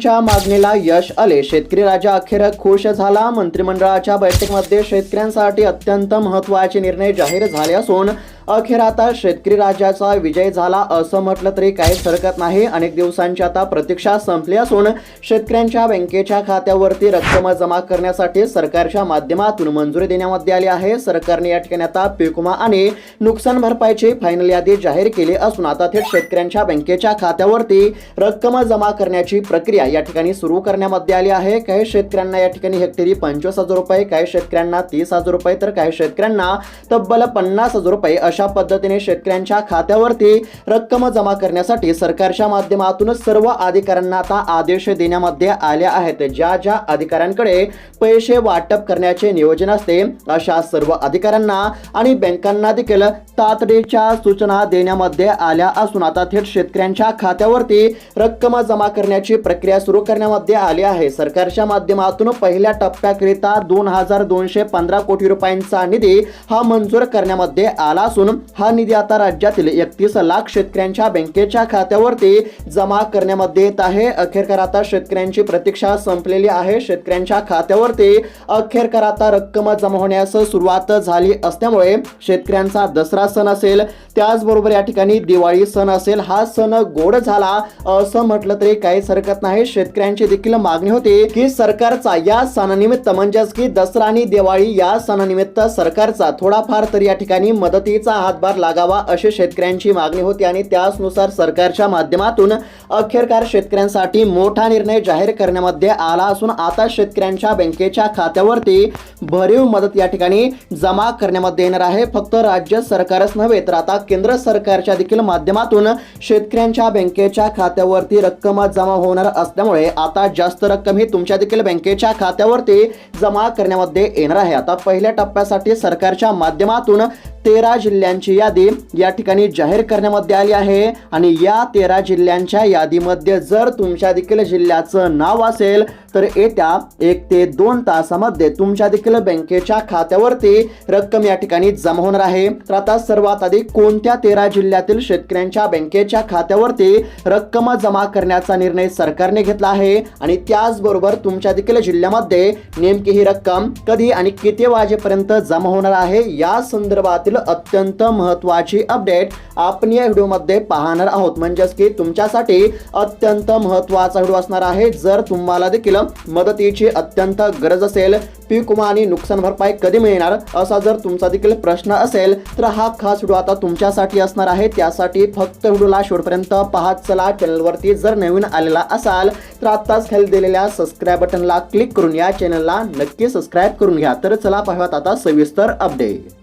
च्या मागणीला यश आले. शेतकरी राजा अखेर खुश झाला. मंत्रिमंडळाच्या बैठकीमध्ये शेतकऱ्यांसाठी अत्यंत महत्त्वाचे निर्णय जाहीर झाले असून अखेर आता शेतकरी राजाचा विजय झाला असं म्हटलं तरी काहीच हरकत नाही. अनेक दिवसांची आता प्रतीक्षा संपली असून शेतकऱ्यांच्या बँकेच्या खात्यावरती रक्कम जमा करण्यासाठी सरकारच्या माध्यमातून मंजुरी देण्यामध्ये आली आहे. सरकारने या ठिकाणी आता पिकुमा आणि नुकसान भरपाईची फायनल यादी जाहीर केली असून आता थेट शेतकऱ्यांच्या बँकेच्या खात्यावरती रक्कम जमा करण्याची प्रक्रिया या ठिकाणी सुरू करण्यामध्ये आली आहे. काही शेतकऱ्यांना या ठिकाणी हेक्टरी पंचवीस हजार रुपये काही शेतकऱ्यांना तीस हजार रुपये तर काही शेतकऱ्यांना तब्बल पन्नास हजार रुपये अशा अशा पद्धतीने शेतकऱ्यांच्या खात्यावरती रक्कम जमा करण्यासाठी सरकारच्या माध्यमातून सर्व अधिकाऱ्यांना आता आदेश देण्यामध्ये आले आहेत. ज्या ज्या अधिकाऱ्यांकडे पैसे वाटप करण्याचे नियोजन असते अशा सर्व अधिकाऱ्यांना आणि बँकांना देखील तातडीच्या सूचना देण्यामध्ये आल्या असून आता थेट शेतकऱ्यांच्या खात्यावरती रक्कम जमा करण्याची प्रक्रिया सुरू करण्यामध्ये आली आहे. सरकारच्या माध्यमातून पहिल्या टप्प्याकरिता दोन हजार दोनशे पंधरा कोटी रुपयांचा निधी हा मंजूर करण्यामध्ये आला असून हा निधी आता राज्यातील एकतीस लाख शेतकऱ्यांच्या बँकेच्या खात्यावरती जमा करण्यामध्ये येत आहे. अखेरकार आता शेतकऱ्यांची प्रतीक्षा संपलेली आहे. शेतकऱ्यांच्या खात्यावरती अखेरकार आता रक्कम जमा होण्यास सुरुवात झाली असल्यामुळे शेतकऱ्यांचा दसरा सण असेल त्याचबरोबर या ठिकाणी दिवाळी सण असेल हा सण गोड झाला असं म्हटलं तरी काहीच हरकत नाही. शेतकऱ्यांची देखील मागणी होती की सरकारचा या सणानिमित्त म्हणजेच की दसरा आणि दिवाळी या सणानिमित्त सरकारचा थोडाफार तरी या ठिकाणी मदतीचा हातभार लागावा अशी शेतकऱ्यांची मागणी होती आणि त्याचनुसार सरकारच्या माध्यमातून अखेरकार शेतकऱ्यांसाठी मोठा निर्णय जाहीर करण्यामध्ये आला असून आता शेतकऱ्यांच्या बँकेच्या खात्यावरती भरीव मदत या ठिकाणी जमा करण्यामध्ये येणार आहे. फक्त राज्य सरकारच नव्हे तर आता केंद्र सरकारच्या देखील माध्यमातून शेतकऱ्यांच्या बँकेच्या खात्यावरती रक्कम जमा होणार असल्यामुळे आता जास्त रक्कम ही तुमच्या देखील बँकेच्या खात्यावरती जमा करण्यामध्ये येणार आहे. आता पहिल्या टप्प्यासाठी सरकारच्या माध्यमातून तेरा जिल्ह्यांची यादी या ठिकाणी जाहीर करण्यामध्ये आली आहे आणि या तेरा जिल्ह्यांच्या यादीमध्ये जर तुमच्या देखील जिल्ह्याचं नाव असेल तर येत्या एक ते दोन तासामध्ये तुमच्या देखील बँकेच्या खात्यावरती रक्कम या ठिकाणी जमा होणार आहे. तर आता सर्वात आधी कोणत्या तेरा जिल्ह्यातील शेतकऱ्यांच्या बँकेच्या खात्यावरती रक्कम जमा करण्याचा निर्णय सरकारने घेतला आहे? आणि त्याचबरोबर तुमच्या देखील जिल्ह्यामध्ये नेमकी ही रक्कम कधी आणि किती वाजेपर्यंत जमा होणार आहे? या संदर्भातील अत्यंत महत्वाची अपडेट आपण या व्हिडिओमध्ये पाहणार आहोत. म्हणजेच की तुमच्यासाठी अत्यंत महत्त्वाचा व्हिडिओ असणार आहे. जर तुम्हाला देखील मदतीची अत्यंत गरज असेल. पीक विमा आणि नुकसान भरपाई कधी मिळणार असा जर तुमचा देखील प्रश्न असेल तर हा खास व्हिडिओ आता तुमच्यासाठी असणार आहे. त्यासाठी फक्त व्हिडिओला शेवटपर्यंत पाहत चला. चॅनलवरती जर नवीन आलेला असाल तर आत्ताच खाली दिलेल्या सबस्क्राईब बटनला क्लिक करून या चॅनलला नक्की सबस्क्राईब करून घ्या. तर चला पाहूयात आता सविस्तर अपडेट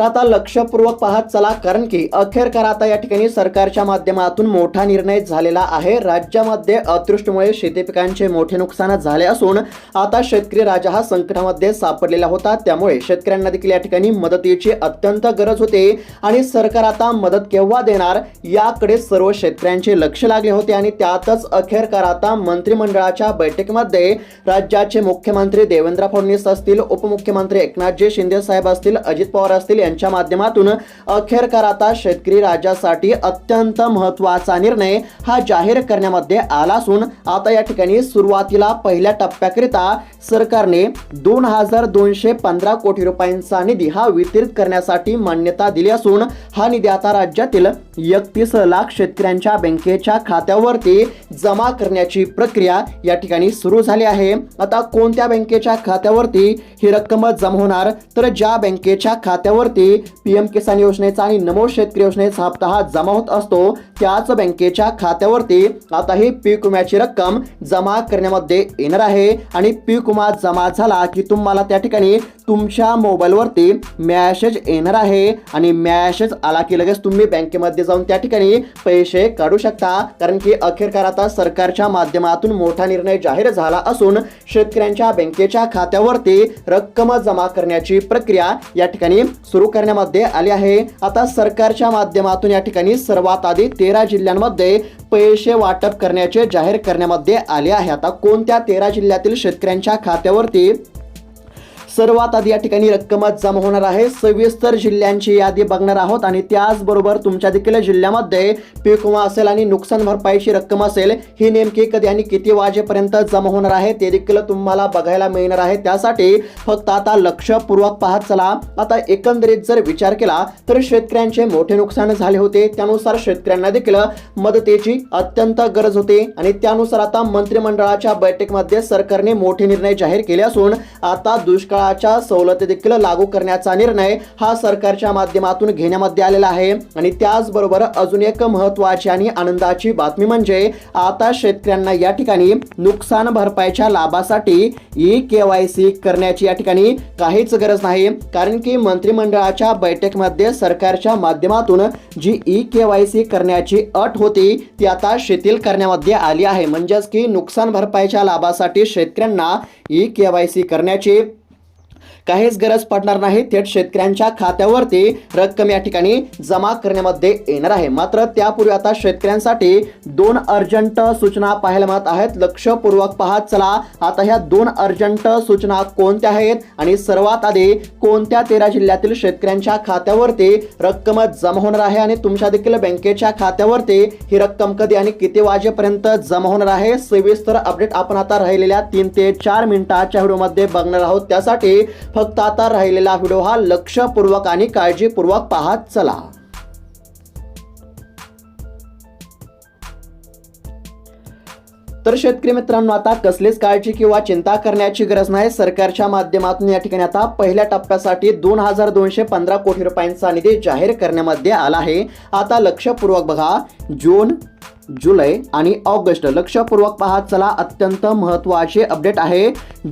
आता लक्षपूर्वक पाहत चला कारण की अखेरकार आता या ठिकाणी सरकारच्या माध्यमातून मोठा निर्णय झालेला आहे. राज्यामध्ये अतृष्टीमुळे शेती पिकांचे मोठे नुकसान झाले असून आता शेतकरी राजा हा संकटामध्ये सापडलेला होता. त्यामुळे शेतकऱ्यांना देखील या ठिकाणी मदतीची अत्यंत गरज होते आणि सरकार आता मदत केव्हा देणार याकडे सर्व शेतकऱ्यांचे लक्ष लागले होते आणि त्यातच अखेरकार आता मंत्रिमंडळाच्या बैठकीमध्ये राज्याचे मुख्यमंत्री देवेंद्र फडणवीस असतील उपमुख्यमंत्री एकनाथजी शिंदे साहेब असतील अजित पवार असतील यांच्या माध्यमातून अखेरकार आता शेतकरी राज्यासाठी अत्यंत महत्त्वाचा निर्णय हा जाहीर करण्यामध्ये आला असून आता या ठिकाणी सुरुवातीला पहिल्या टप्प्याकरिता सरकारने दोन हजार दोनशे पंधरा कोटी रुपयांचा निधी हा वितरित करण्यासाठी मान्यता दिली असून हा निधी आता राज्यातील एकतीस लाख शेतकऱ्यांच्या बँकेच्या खात्यावरती जमा करण्याची प्रक्रिया या ठिकाणी सुरू झाली आहे. आता कोणत्या बँकेच्या खात्यावरती ही रक्कम जमा होणार? तर ज्या बँकेच्या खात्यावरती पी पीएम किसान योजनेचा आणि नमो शेतकरी योजनेचा हप्ता हा जमा होत असतो. त्याच बँकेच्या खात्यावरती आता ही पीक विम्याची रक्कम जमा करण्यामध्ये येणार आहे. आणि पीक विमा जमा झाला की तुम्हाला त्या ठिकाणी तुमच्या मोबाईलवरती मॅसेज येणार आहे. आणि मॅसेज आला की लगेच तुम्ही बँकेमध्ये जाऊन त्या ठिकाणी पैसे काढू शकता. कारण की अखेरकार आता सरकारच्या माध्यमातून मोठा निर्णय जाहीर झाला असून शेतकऱ्यांच्या बँकेच्या खात्यावरती रक्कम जमा करण्याची प्रक्रिया या ठिकाणी सुरू करण्यामध्ये आली आहे. आता सरकारच्या माध्यमातून या ठिकाणी सर्वात आधी तेरा जिल्ह्यांमध्ये पैसे वाटप करण्याचे जाहीर करण्यामध्ये आले आहे. आता कोणत्या तेरा जिल्ह्यातील शेतकऱ्यांच्या खात्यावरती सर्वात आधी या ठिकाणी रक्कम जमा होणार आहे. सविस्तर जिल्ह्यांची यादी बघणार आहोत आणि त्याचबरोबर तुमच्या देखील जिल्ह्यामध्ये पीक विमा असेल आणि नुकसान भरपाईची रक्कम असेल ही नेमकी कधी आणि किती वाजेपर्यंत जमा होणार आहे ते देखील तुम्हाला बघायला मिळणार आहे. त्यासाठी फक्त आता लक्षपूर्वक पाहत चला. आता एकंदरीत जर विचार केला तर शेतकऱ्यांचे मोठे नुकसान झाले होते. त्यानुसार शेतकऱ्यांना देखील मदतीची अत्यंत गरज होती आणि त्यानुसार आता मंत्रिमंडळाच्या बैठकीमध्ये सरकारने मोठे निर्णय जाहीर केले असून आता दुष्काळाच्या सवलती देखील लागू करण्याचा निर्णय हा सरकारच्या माध्यमातून घेण्यामध्ये आलेला आहे. आणि त्याचबरोबर अजून एक महत्वाची आणि आनंदाची बातमी म्हणजे आता शेतकऱ्यांना या ठिकाणी नुकसान भरपाईच्या लाभासाठी ई के वाय सी करण्याची या ठिकाणी काहीच गरज नाही. कारण की मंत्रिमंडळाच्या बैठकीमध्ये सरकारच्या माध्यमातून जी ई के वाय सी करण्याची अट होती ती आता शिथिल करण्यामध्ये आली आहे. म्हणजेच की नुकसान भरपाईच्या लाभासाठी शेतकऱ्यांना ई के वाय सी करण्याची काहीच गरज पडणार नाही. थेट शेतकऱ्यांच्या खात्यावरती रक्कम या ठिकाणी जमा करण्यामध्ये येणार आहे. मात्र त्यापूर्वी आता शेतकऱ्यांसाठी दोन अर्जंट सूचना पाहायला मिळत आहेत. लक्षपूर्वक पाहत चला. आता ह्या दोन अर्जंट सूचना कोणत्या आहेत आणि सर्वात आधी कोणत्या तेरा जिल्ह्यातील शेतकऱ्यांच्या खात्यावरती रक्कम जमा होणार आहे आणि तुमच्या देखील बँकेच्या खात्यावरती ही रक्कम कधी आणि किती वाजेपर्यंत जमा होणार आहे? सविस्तर अपडेट आपण आता राहिलेल्या तीन ते चार मिनिटाच्या व्हिडिओमध्ये बघणार आहोत. त्यासाठी फक्त आता राहिलेला व्हिडिओ हा लक्षपूर्वक आणि काळजीपूर्वक पाहत चला. तर शेतकरी मित्रांनो आता कसलीच काळजी किंवा चिंता करण्याची गरज नाही. सरकारच्या माध्यमातून या ठिकाणी आता पहिल्या टप्प्यासाठी दोन हजार दोनशे पंधरा कोटी रुपयांचा निधी जाहीर करण्यामध्ये आला आहे. आता लक्षपूर्वक बघा जून जुलै आणि ऑगस्ट. लक्षपूर्वक पाहत चला अत्यंत महत्त्वाचे अपडेट आहे.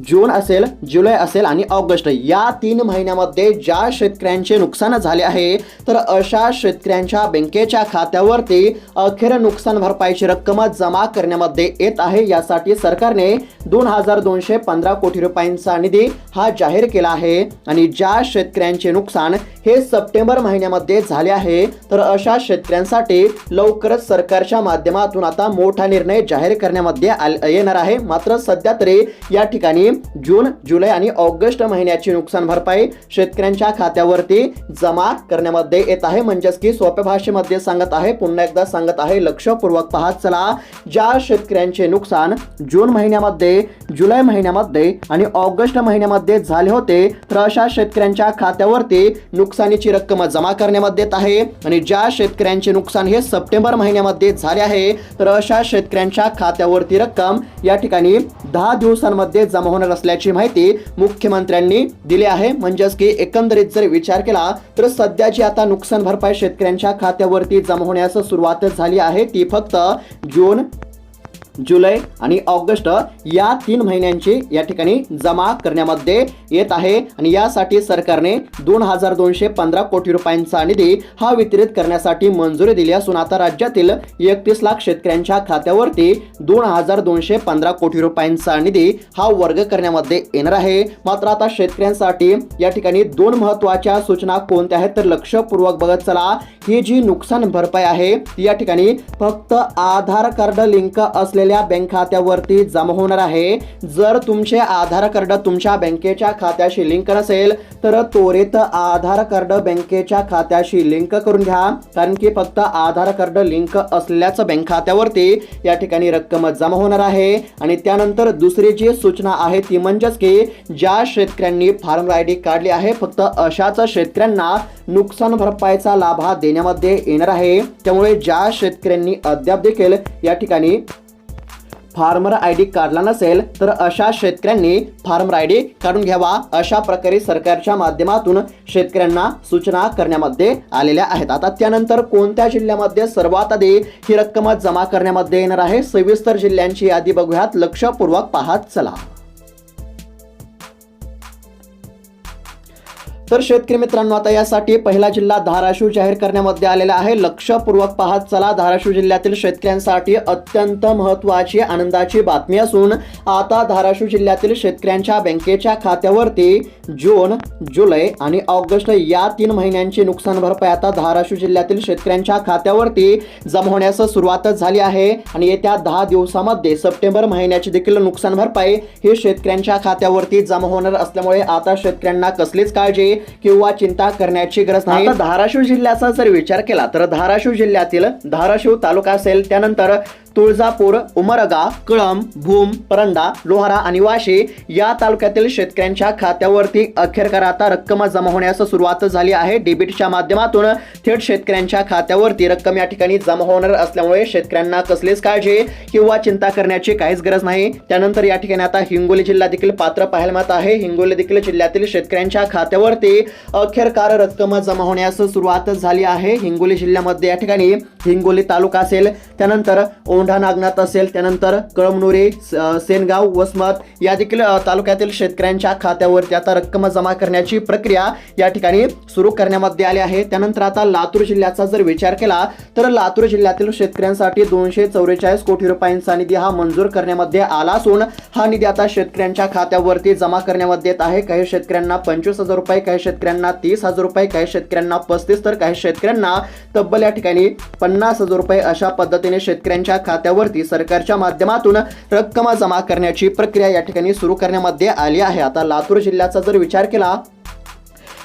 जून असेल जुलै असेल आणि ऑगस्ट. या तीन महिन्यामध्ये ज्या शेतकऱ्यांचे नुकसान झाले आहे तर अशा शेतकऱ्यांच्या बँकेच्या खात्यावरती अखेर नुकसान भरपाईची रक्कम जमा करण्यामध्ये येत आहे. यासाठी सरकारने दोन हजार दोनशे पंधरा कोटी रुपयांचा निधी हा जाहीर केला आहे. आणि ज्या शेतकऱ्यांचे नुकसान हे सप्टेंबर महिन्यामध्ये झाले आहे तर अशा शेतकऱ्यांसाठी लवकरच सरकारच्या माध्यमातून आता मोठा निर्णय जाहीर करण्यामध्ये येणार आहे. मात्र सध्या तरी या ठिकाणी जून जुलै आणि ऑगस्ट महिन्याची नुकसान भरपाई शेतकऱ्यांच्या खात्यावरती जमा करण्यामध्ये येत आहे. म्हणजेच की सोप्या भाषेमध्ये सांगत आहे पुन्हा एकदा सांगत आहे लक्षपूर्वक पाहत चला. ज्या शेतकऱ्यांचे नुकसान जून महिन्यामध्ये जुलै महिन्यामध्ये आणि ऑगस्ट महिन्यामध्ये झाले होते तर अशा शेतकऱ्यांच्या खात्यावरती नुकसानीची रक्कम जमा करण्यामध्ये येत आहे. आणि ज्या शेतकऱ्यांचे नुकसान हे सप्टेंबर महिन्यामध्ये झाले आहे. तर अशा शेतकऱ्यांच्या खात्यावरती रक्कम या ठिकाणी दहा दिवसांमध्ये जमा होणार असल्याची माहिती मुख्यमंत्र्यांनी दिली आहे. म्हणजेच की एकंदरीत जर विचार केला तर सध्याची आता नुकसान भरपाई शेतकऱ्यांच्या खात्यावरती जमा होण्यास सुरुवात झाली आहे ती फक्त जून जुलै आणि ऑगस्ट या तीन महिन्यांची या ठिकाणी जमा करण्यामध्ये येत आहे. आणि यासाठी सरकारने दोन हजार दोनशे पंधरा कोटी रुपयांचा निधी हा वितरित करण्यासाठी मंजुरी दिली असून आता राज्यातील एकतीस लाख शेतकऱ्यांच्या खात्यावरती दोन हजार दोनशे पंधरा कोटी रुपयांचा निधी हा वर्ग करण्यामध्ये येणार आहे. मात्र आता शेतकऱ्यांसाठी या ठिकाणी दोन महत्त्वाच्या सूचना कोणत्या आहेत तर लक्षपूर्वक बघत चला. ही जी नुकसान भरपाई आहे या ठिकाणी फक्त आधार कार्ड लिंक असलेल्या बँक खात्यावरती जमा होणार आहे. जर तुमचे आधार कार्ड तुमच्या बँकेच्या खात्याशी लिंक नसेल तर त्वरित आधार कार्ड बँकेच्या खात्याशी लिंक करून घ्या. कारण की फक्त आधार कार्ड लिंक असल्याचं बँक खात्यावरती या ठिकाणी रक्कम जमा होणार आहे. आणि त्यानंतर दुसरी जी सूचना आहे ती म्हणजेच की ज्या शेतकऱ्यांनी फार्म आय डी काढली आहे फक्त अशाच शेतकऱ्यांना नुकसान भरपाईचा लाभ हा देण्यामध्ये येणार आहे. त्यामुळे ज्या शेतकऱ्यांनी अद्याप देखील या ठिकाणी फार्मर आय डी काढला नसेल तर अशा शेतकऱ्यांनी फार्मर आय डी काढून घ्यावा. अशा प्रकारे सरकारच्या माध्यमातून शेतकऱ्यांना सूचना करण्यामध्ये आलेल्या आहेत. आता त्यानंतर कोणत्या जिल्ह्यामध्ये सर्वात आधी ही रक्कम जमा करण्यामध्ये येणार आहे? सविस्तर जिल्ह्यांची यादी बघूयात. लक्षपूर्वक पाहत चला. तर शेतकरी मित्रांनो आता यासाठी पहिला जिल्हा धाराशिव जाहीर करण्यामध्ये आलेला आहे. लक्षपूर्वक पाहत चला धाराशिव जिल्ह्यातील शेतकऱ्यांसाठी अत्यंत महत्वाची आनंदाची बातमी असून आता धाराशिव जिल्ह्यातील शेतकऱ्यांच्या बँकेच्या खात्यावरती जून जुलै आणि ऑगस्ट या तीन महिन्यांची नुकसान भरपाई आता धाराशिव जिल्ह्यातील शेतकऱ्यांच्या खात्यावरती जमा होण्यास सुरुवातच झाली आहे. आणि येत्या दहा दिवसामध्ये सप्टेंबर महिन्याची देखील नुकसान भरपाई ही शेतकऱ्यांच्या खात्यावरती जमा होणार असल्यामुळे आता शेतकऱ्यांना कसलीच काळजी किंवा चिंता करण्याची गरज नाही. धाराशिव जिल्ह्याचा जर विचार केला तर धाराशिव जिल्ह्यातील धाराशिव तालुका असेल त्यानंतर तुळजापूर उमरगा कळंब भूम परंडा लोहारा आणि वाशी या तालुक्यातील शेतकऱ्यांच्या खात्यावरती अखेरकार आता रक्कम जमा होण्यास सुरुवात झाली आहे. डेबिटच्या माध्यमातून थेट शेतकऱ्यांच्या खात्यावरती रक्कम या ठिकाणी जमा होणार असल्यामुळे शेतकऱ्यांना कसलीच काळजी किंवा चिंता करण्याची काहीच गरज नाही. त्यानंतर या ठिकाणी आता हिंगोली जिल्हा देखील पात्र पाहायला मिळत आहे. हिंगोली देखील जिल्ह्यातील शेतकऱ्यांच्या खात्यावरती अखेरकार रक्कम जमा होण्यास सुरुवात झाली आहे. हिंगोली जिल्ह्यामध्ये या ठिकाणी हिंगोली तालुका असेल त्यानंतर औंढा नागनाथ असेल त्यानंतर कळमनुरी स- सेनगाव वसमत या देखील तालुक्यातील शेतकऱ्यांच्या खात्यावरती आता रक्कम जमा करण्याची प्रक्रिया या ठिकाणी सुरू करण्यामध्ये आली आहे. त्यानंतर आता लातूर जिल्ह्याचा जर विचार केला तर लातूर जिल्ह्यातील शेतकऱ्यांसाठी दोनशे चौवेचाळीस कोटी रुपयांचा निधी हा मंजूर करण्यामध्ये आला असून हा निधी आता शेतकऱ्यांच्या खात्यावरती जमा करण्यामध्ये येत आहे. काही शेतकऱ्यांना पंचवीस हजार रुपये काही शेतकऱ्यांना तीस हजार रुपये काही शेतकऱ्यांना पस्तीस तर काही शेतकऱ्यांना तब्बल या ठिकाणी पन्नास हजार रुपये अशा पद्धतीने शेतकऱ्यांच्या खात्यावरती सरकारच्या माध्यमातून रक्कम जमा करण्याची प्रक्रिया या ठिकाणी सुरू करण्यामध्ये आली आहे. आता लातूर जिल्ह्याचा जर विचार केला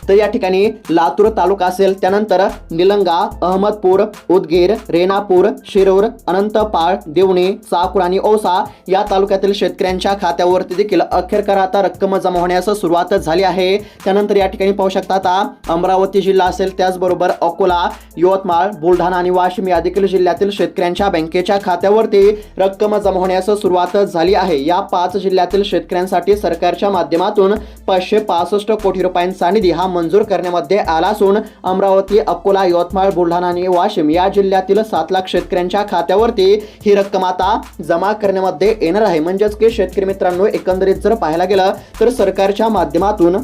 तर या ठिकाणी लातूर तालुका असेल त्यानंतर निलंगा अहमदपूर उदगीर रेणापूर शिरूर अनंतपाळ देवणी चाकूर आणि औसा या तालुक्यातील शेतकऱ्यांच्या खात्यावरती देखील अखेरकार आता रक्कम जमा होण्यास सुरुवात झाली आहे. त्यानंतर या ठिकाणी पाहू शकता आता अमरावती जिल्हा असेल त्याचबरोबर अकोला यवतमाळ बुलढाणा आणि वाशिम या देखील जिल्ह्यातील शेतकऱ्यांच्या बँकेच्या खात्यावरती रक्कम जमा होण्यास सुरुवात झाली आहे. या पाच जिल्ह्यातील शेतकऱ्यांसाठी सरकारच्या माध्यमातून पाचशे पासष्ट कोटी रुपयांचा निधी हा मंजूर करण्यामध्ये आला असून अमरावती अकोला यवतमाळ बुलढाणा आणि वाशिम या जिल्ह्यातील सात लाख शेतकऱ्यांच्या खात्यावरती ही रक्कम आता जमा करण्यामध्ये येणार आहे. म्हणजेच की शेतकरी मित्रांनो एकंदरीत जर पाहायला गेलं तर सरकारच्या माध्यमातून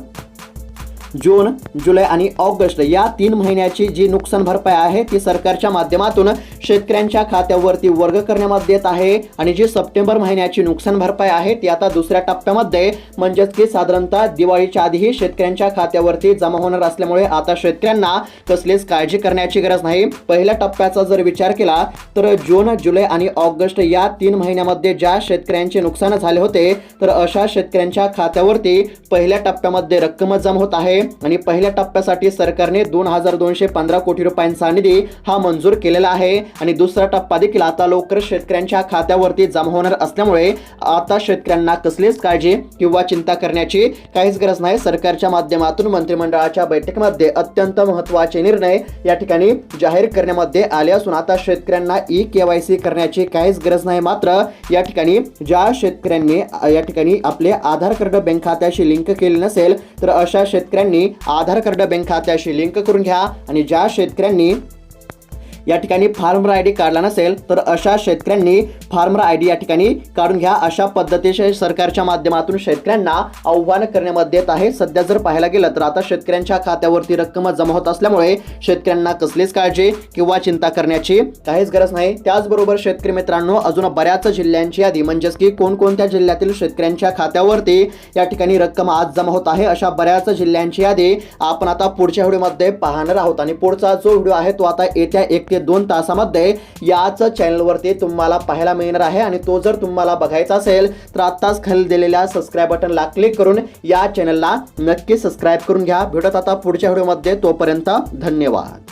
जून जुलै आणि ऑगस्ट या तीन महिन्याची जी नुकसान भरपाई आहे ती सरकारच्या माध्यमातून शेतकऱ्यांच्या खात्यावरती वर्ग करण्यामध्ये येत आहे. आणि जी सप्टेंबर महिन्याची नुकसान भरपाई आहे ती आता दुसऱ्या टप्प्यामध्ये म्हणजेच की साधारणतः दिवाळीच्या आधीही शेतकऱ्यांच्या खात्यावरती जमा होणार असल्यामुळे आता शेतकऱ्यांना कसलीच काळजी करण्याची गरज नाही. पहिल्या टप्प्याचा जर विचार केला तर जून जुलै आणि ऑगस्ट या तीन महिन्यामध्ये ज्या शेतकऱ्यांचे नुकसान झाले होते तर अशा शेतकऱ्यांच्या खात्यावरती पहिल्या टप्प्यामध्ये रक्कम जमा होत आहे. आणि पहिल्या टप्प्यासाठी सरकारने दोन हजार दोनशे पंधरा कोटी रुपयांचा निधी हा मंजूर केलेला आहे. आणि दुसरा टप्पा देखील आता लवकर शेतकऱ्यांच्या खात्यावरती जमा होणार असल्यामुळे आता शेतकऱ्यांना कसलीच काळजी किंवा चिंता करण्याची काहीच गरज नाही. सरकारच्या माध्यमातून मंत्रिमंडळाच्या बैठकीमध्ये अत्यंत महत्त्वाचे निर्णय या ठिकाणी जाहीर करण्यामध्ये आले असून आता शेतकऱ्यांना ई केवायसी करण्याची काहीच गरज नाही. मात्र या ठिकाणी ज्या शेतकऱ्यांनी या ठिकाणी आपले आधार कार्ड बँक खात्याशी लिंक केले नसेल तर अशा शेतकऱ्यांनी आधार कार्ड बँक खात्याशी लिंक करून घ्या आणि ज्या शेतकऱ्यांनी या ठिकाणी फार्मर आय डी काढला नसेल तर अशा शेतकऱ्यांनी फार्मर आय डी या ठिकाणी काढून घ्या. अशा पद्धतीचे सरकारच्या माध्यमातून शेतकऱ्यांना आव्हान करण्यामध्ये येत आहे. सध्या जर पाहायला गेलं तर आता शेतकऱ्यांच्या खात्यावरती रक्कम जमा होत असल्यामुळे शेतकऱ्यांना कसलीच काळजी किंवा चिंता करण्याची काहीच गरज नाही. त्याचबरोबर शेतकरी मित्रांनो अजून बऱ्याच जिल्ह्यांची यादी म्हणजेच की कोणकोणत्या जिल्ह्यातील शेतकऱ्यांच्या खात्यावरती या ठिकाणी रक्कम आज जमा होत आहे अशा बऱ्याच जिल्ह्यांची यादी आपण आता पुढच्या व्हिडिओमध्ये पाहणार आहोत. आणि पुढचा जो व्हिडिओ आहे तो आता येत्या एक ते दोन तासामध्ये याच चॅनलवरती तुम्हाला पाहायला मिळणार आहे. आणि तो जर तुम्हाला बघायचा असेल तर आत्ताच खाली दिलेल्या सबस्क्राईब बटनला क्लिक करून या चॅनलला नक्की सबस्क्राईब करून घ्या. भेटत आता पुढच्या व्हिडिओमध्ये तोपर्यंत धन्यवाद.